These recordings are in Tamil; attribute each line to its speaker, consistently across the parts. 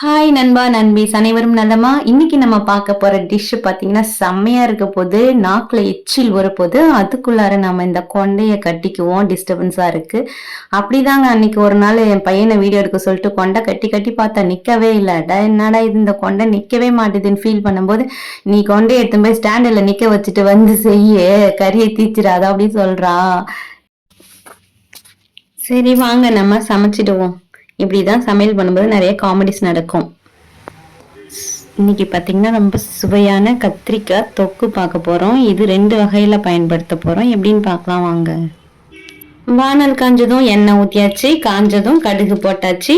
Speaker 1: ஹாய் நண்பா நண்பி அனைவரும் நலமா? இன்னைக்கு நம்ம பார்க்க போற டிஷ் பார்த்தீங்கன்னா செம்மையா இருக்க போது நாக்கில் எச்சில் வரப்போது அதுக்குள்ளார நம்ம இந்த கொண்டையை கட்டிக்குவோம். டிஸ்டர்பன்ஸா இருக்கு. அப்படிதாங்க அன்னைக்கு ஒரு நாள் என் பையனை வீடியோ எடுக்க சொல்லிட்டு கொண்டை கட்டி கட்டி பார்த்தா நிக்கவே இல்லடா என்னடா இது? இந்த கொண்டை நிக்கவே மாட்டேதுன்னு ஃபீல் பண்ணும்போது நீ கொண்டை எடுத்து போய் ஸ்டாண்டில் நிக்க வச்சுட்டு வந்து செய்ய. கறியை தீச்சிடாத அப்படின்னு சொல்றா. சரி வாங்க நம்ம சமைச்சிடுவோம். இப்படி தான் சமையல் பண்ணும்போது நிறைய காமெடிஸ் நடக்கும். இன்னைக்கு பார்த்தீங்கன்னா ரொம்ப சுவையான கத்திரிக்காய் தொக்கு பார்க்க போகிறோம் இது ரெண்டு வகையில் பயன்படுத்த போகிறோம் எப்படின்னு பார்க்கலாம் வாங்க. வானல் காஞ்சதும் எண்ணெய் ஊற்றியாச்சு காஞ்சதும் கடுகு போட்டாச்சு.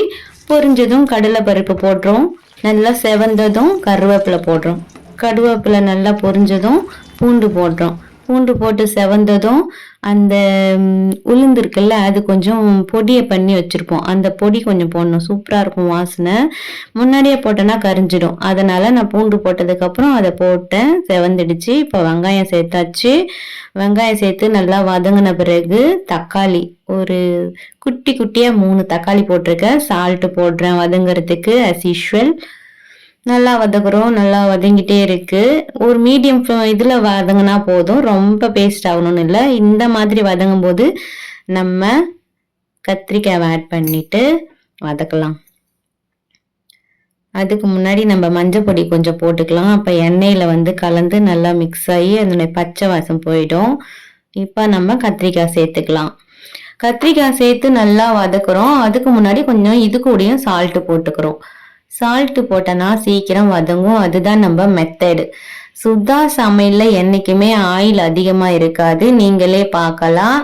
Speaker 1: பொரிஞ்சதும் கடலை பருப்பு போடுறோம். நல்லா செவந்ததும் கருவேப்பிலை போடுறோம். கருவேப்பிலை நல்லா பொரிஞ்சதும் பூண்டு போடுறோம். பூண்டு போட்டு செவந்ததும் அந்த உளுந்து இருக்குல்ல அது கொஞ்சம் பொடியை பண்ணி வச்சுருப்போம். அந்த பொடி கொஞ்சம் போடணும். சூப்பராக இருக்கும் வாசனை. முன்னாடியே போட்டேன்னா கரிஞ்சிடும். அதனால் நான் பூண்டு போட்டதுக்கப்புறம் அதை போட்டேன். செவந்துடுச்சு. இப்போ வெங்காயம் சேர்த்தாச்சு. வெங்காயம் சேர்த்து நல்லா வதங்கின பிறகு தக்காளி ஒரு குட்டி குட்டியாக மூணு தக்காளி போட்டிருக்கேன். சால்ட்டு போடுறேன் வதங்குறதுக்கு அஸ் யூஷுவல் நல்லா வதக்குறோம் நல்லா வதங்கிட்டே இருக்கு. ஒரு மீடியம் இதில் வதங்கினா போதும். ரொம்ப பேஸ்ட் ஆகணும்னு இல்லை. இந்த மாதிரி வதங்கும் போது நம்ம கத்திரிக்காய் ஆட் பண்ணிட்டு வதக்கலாம். அதுக்கு முன்னாடி நம்ம மஞ்சள் பொடி கொஞ்சம் போட்டுக்கலாம். அப்போ எண்ணெயில் வந்து கலந்து நல்லா மிக்ஸ் ஆகி அதனுடைய பச்சை வாசம் போயிடும். இப்போ நம்ம கத்திரிக்காய் சேர்த்துக்கலாம். கத்திரிக்காய் சேர்த்து நல்லா வதக்குறோம். அதுக்கு முன்னாடி கொஞ்சம் இது கூடயும் சால்ட்டு போட்டுக்கிறோம். சால்ட்டு போட்டனா சீக்கிரம் வதங்கும். அதுதான் நம்ம மெத்தடு சுத்தா சமையலில் என்றைக்குமே ஆயில் அதிகமாக இருக்காது. நீங்களே பார்க்கலாம்.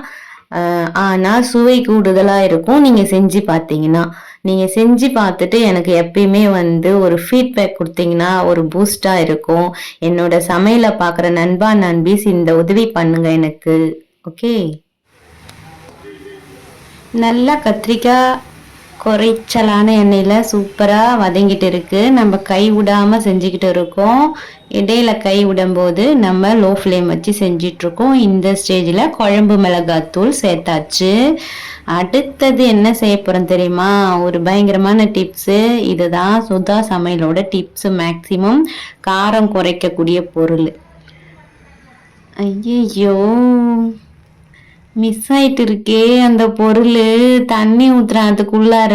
Speaker 1: ஆனால் சுவை கூடுதலாக இருக்கும். நீங்கள் செஞ்சு பார்த்தீங்கன்னா. நீங்கள் செஞ்சு பார்த்துட்டு எனக்கு எப்பயுமே வந்து ஒரு ஃபீட்பேக் கொடுத்தீங்கன்னா ஒரு பூஸ்டாக இருக்கும். என்னோட சமையலை பார்க்குற நண்பா நண்பீஸ் இந்த உதவி பண்ணுங்க எனக்கு. ஓகே நல்லா கத்திரிக்காய் குறைச்சலான எண்ணெயில் சூப்பராக வதங்கிட்டு இருக்குது நம்ம கை விடாமல் செஞ்சுக்கிட்டு இருக்கோம். இடையில கை விடும்போது நம்ம லோ ஃப்ளேம் வச்சு செஞ்சிட்ருக்கோம் இந்த ஸ்டேஜில் குழம்பு மிளகாத்தூள் சேர்த்தாச்சு. அடுத்தது என்ன செய்ய போகிறோம் தெரியுமா? ஒரு பயங்கரமான டிப்ஸு இதுதான் சுதா சமையலோட டிப்ஸு மேக்ஸிமம் காரம் குறைக்கக்கூடிய பொருள். ஐயோ மிஸ் ஆயிட்டு இருக்கே அந்த பொருள் தண்ணி ஊத்துறேன் அதுக்குள்ளார.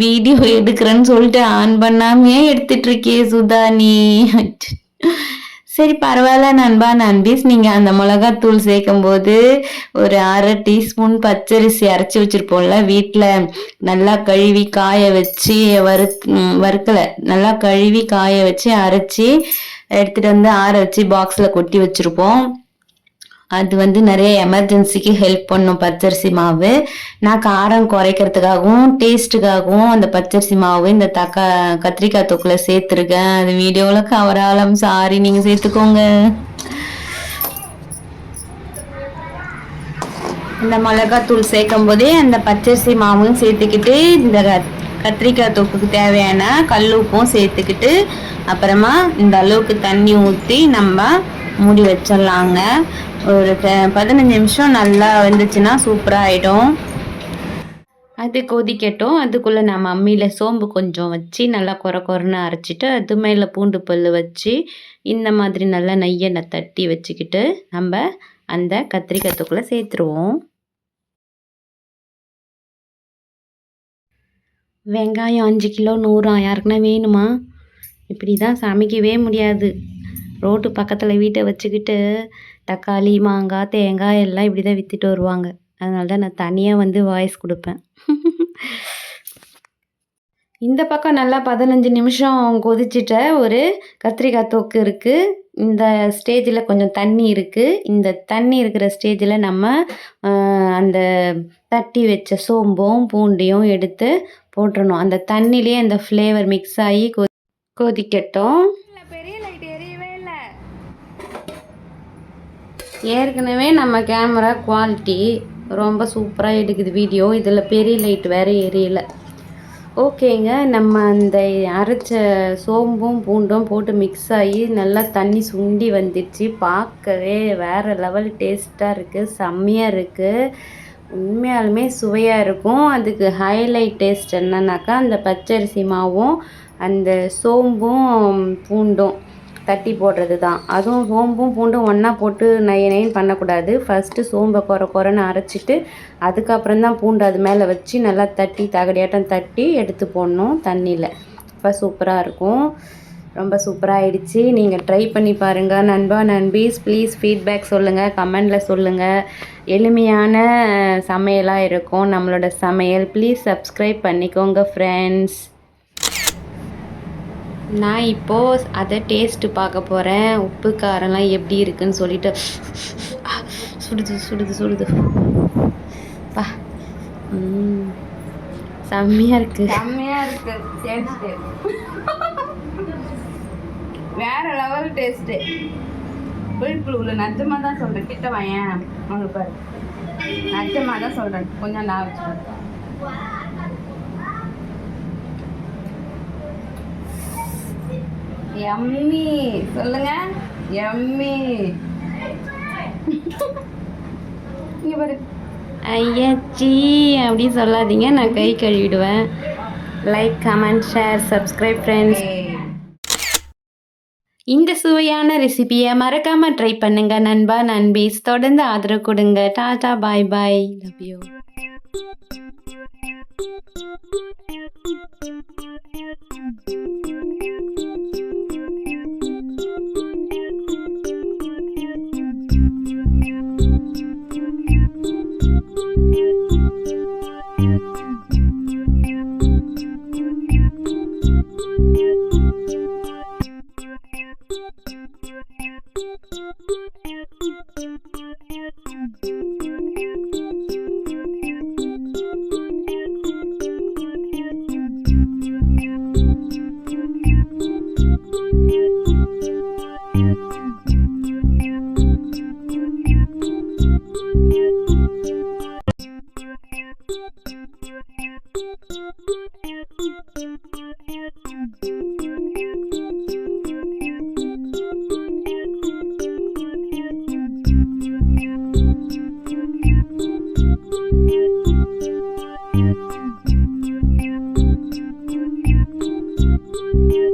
Speaker 1: வீடியோ எடுக்கிறேன்னு சொல்லிட்டு ஆன் பண்ணாமையே எடுத்துட்டு இருக்கே சுதா நீ சரி பரவாயில்ல நண்பா நண்பீஸ். நீங்கள் அந்த மிளகாத்தூள் சேர்க்கும் போது ஒரு அரை டீஸ்பூன் பச்சரிசி அரைச்சி வச்சிருப்போம்ல வீட்டில் நல்லா கழுவி காய வச்சு வறு வறுக்கலை. நல்லா கழுவி காய வச்சு அரைச்சி எடுத்துட்டு வந்து ஆற வச்சு பாக்ஸில் கொட்டி வச்சுருப்போம். அது வந்து நிறைய எமர்ஜென்சிக்கு ஹெல்ப் பண்ணும் பச்சரிசி மாவு. நான் காரம் குறைக்கிறதுக்காகவும் டேஸ்ட்டுக்காகவும் அந்த பச்சரிசி மாவு இந்த தக்கா கத்திரிக்காய் தொக்குல சேர்த்துருக்கேன். அது வீடியோவில் கவராலம் சாரி நீங்கள் சேர்த்துக்கோங்க. இந்த மிளகாத்தூள் சேர்க்கும் போதே அந்த பச்சரிசி மாவும் சேர்த்துக்கிட்டு இந்த க- கத்திரிக்காய் தொக்குக்கு தேவையான கல் உப்பும் சேர்த்துக்கிட்டு அப்புறமா இந்த அளவுக்கு தண்ணி ஊற்றி நம்ம மூடி வச்சிடலாங்க. ஒரு பதினஞ்சு நிமிஷம் நல்லா வந்துச்சுன்னா சூப்பராக ஆகிடும் அது கொதிக்கட்டும். அதுக்குள்ளே நம்ம அம்மியில் சோம்பு கொஞ்சம் வச்சு நல்லா கொர கொரன்னு அரைச்சிட்டு அது மேலே பூண்டு பல் வச்சு இந்த மாதிரி நல்லா நெய்யை தட்டி வச்சுக்கிட்டு நம்ம அந்த கத்திரிக்காய்த்துக்குள்ளே சேர்த்துருவோம். வெங்காயம் அஞ்சு கிலோ நூறாம் யாருக்குன்னா வேணுமா? இப்படி தான் சமைக்கவே முடியாது. ரோட்டு பக்கத்தில் வீட்டை வச்சுக்கிட்டு தக்காளி மாங்காய் தேங்காய் எல்லாம் இப்படி தான் விற்றுட்டு வருவாங்க. அதனால தான் நான் தனியாக வந்து வாய்ஸ் கொடுப்பேன். இந்த பக்கம் நல்லா பதினஞ்சு நிமிஷம் கொதிச்சிட்ட ஒரு கத்திரிக்காய் தொக்கு இருக்குது இந்த ஸ்டேஜில் கொஞ்சம் தண்ணி இருக்குது இந்த தண்ணி இருக்கிற ஸ்டேஜில் நம்ம அந்த தட்டி வச்ச சோம்பும் பூண்டையும் எடுத்து போட்டுறணும். அந்த தண்ணியிலே அந்த ஃப்ளேவர் மிக்ஸ் ஆகி கொதிக்கட்டும்
Speaker 2: பெரிய லைட் எரியவே இல்லை
Speaker 1: ஏற்கனவே நம்ம கேமரா குவாலிட்டி ரொம்ப சூப்பராக எடுக்குது வீடியோ. இதில் பெரிய லைட் வேறு எரியல. ஓகேங்க நம்ம அந்த அரைச்ச சோம்பும் பூண்டும் போட்டு மிக்ஸ் ஆகி நல்லா தண்ணி சுண்டி வந்துடுச்சு. பார்க்கவே வேறு லெவல் டேஸ்ட்டாக இருக்குது செம்மையாக இருக்குது உண்மையாலுமே சுவையாக இருக்கும். அதுக்கு ஹைலைட் டேஸ்ட் என்னன்னாக்கா அந்த பச்சரிசி மாவும் அந்த சோம்பும் பூண்டும். தட்டி போடுறது தான் அதுவும் சோம்பும் பூண்டும் ஒன்றா போட்டு நய நயன் பண்ணக்கூடாது. ஃபஸ்ட்டு சோம்பை குறை குறைன்னு அரைச்சிட்டு அதுக்கப்புறம் தான் பூண்டு அது மேலே வச்சு நல்லா தட்டி தகடியாட்டம் தட்டி எடுத்து போடணும் தண்ணியில். இப்போ சூப்பராக இருக்கும். ரொம்ப சூப்பராக ஆயிடுச்சு. நீங்கள் ட்ரை பண்ணி பாருங்கள் நண்பா நண்பீஸ் ப்ளீஸ் ஃபீட்பேக் சொல்லுங்கள் கமெண்டில் சொல்லுங்கள் எளிமையான சமையலாக இருக்கும். நம்மளோட சமையல். ப்ளீஸ் சப்ஸ்கிரைப் பண்ணிக்கோங்க ஃப்ரெண்ட்ஸ் நான் இப்போது அதை டேஸ்ட்டு பார்க்க போகிறேன் உப்பு காரம்லாம் எப்படி இருக்குன்னு சொல்லிட்டு சுடுது சுடுது சுடுது. பா. ம். செம்மையாக இருக்குது
Speaker 2: செம்மையாக இருக்கு. வேற லெவல் டேஸ்ட்டு புளிப்புள் உள்ள நச்சமா தான் சொல்கிறேன் கிட்ட வாயேன் அவங்க பாரு. நச்சமா தான் சொல்கிறேன் கொஞ்சம் நான் எம்மி. சொல்லுங்க. எம்மி. இங்க பாரு.
Speaker 1: ஐயாச்சி அப்படி சொல்லாதீங்க. நான் கை கழுவிடுவேன். Like comment share subscribe friends. இந்த சுவையான ரெசிபியை மறக்காம ட்ரை பண்ணுங்க நண்பா நண்பீஸ். தொடர்ந்து ஆதரவு கொடுங்க. Tata bye bye love you Thank you. you.